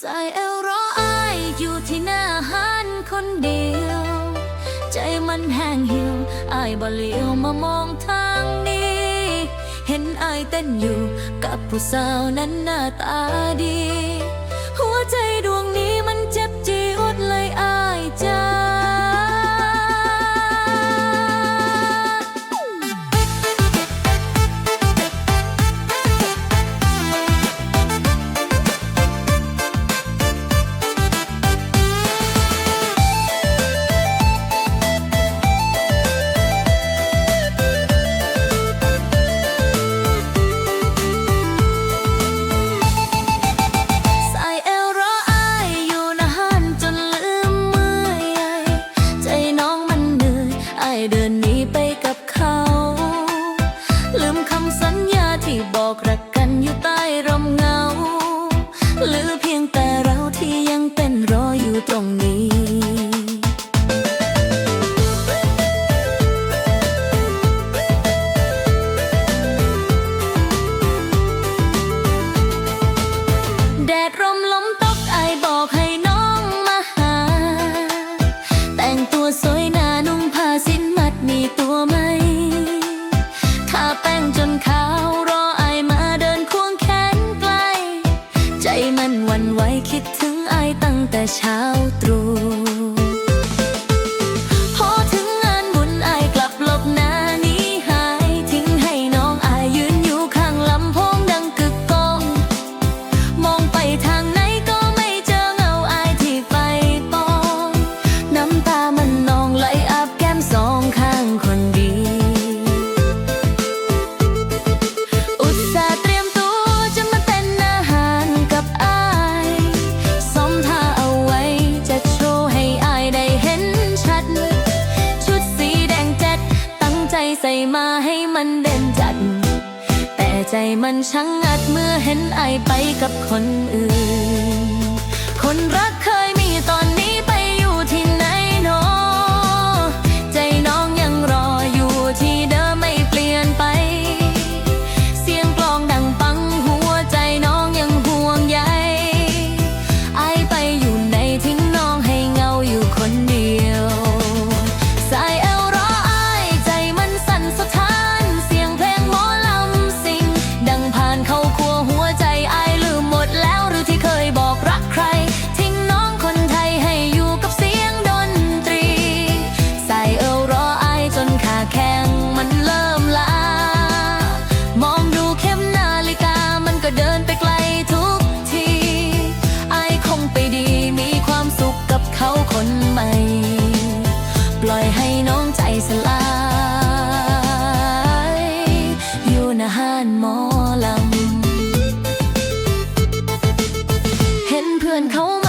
ใส่เอวรออายอยู่ที่หน้าหันคนเดียว ใจมันแห้งหิวอายบ่เลี้ยวมามองทางนี้ เห็นอายเต้นอยู่กับผู้สาวนั้นหน้าตาดีั้งแต่เช้าตรู่ ใจมันช่างอัดเมื่อเห็นไอไปกับคนอื่น and call me.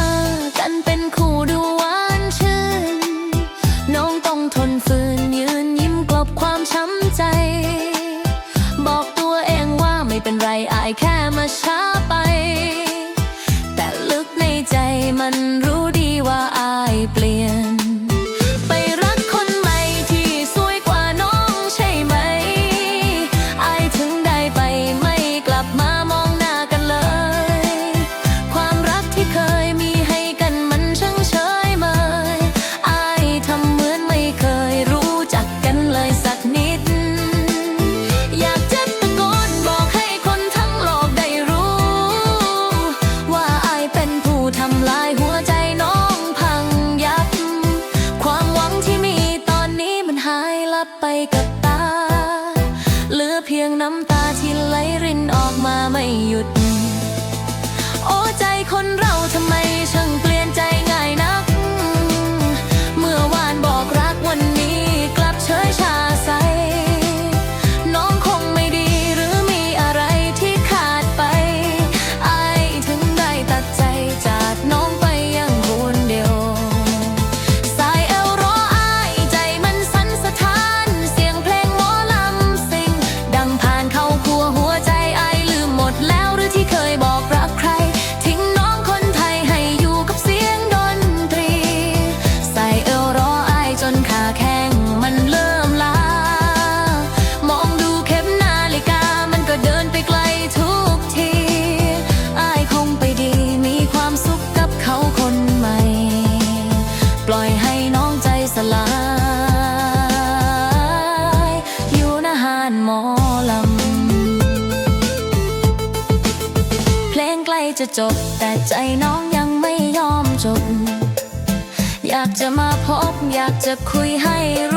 รื่งน้ำตาที่ไหลรินออกมาไม่หยุด โอ้ใจคนรัก จะจบ แต่ใจน้องยังไม่ยอมจบ อยากจะมาพบ อยากจะคุยให้รู้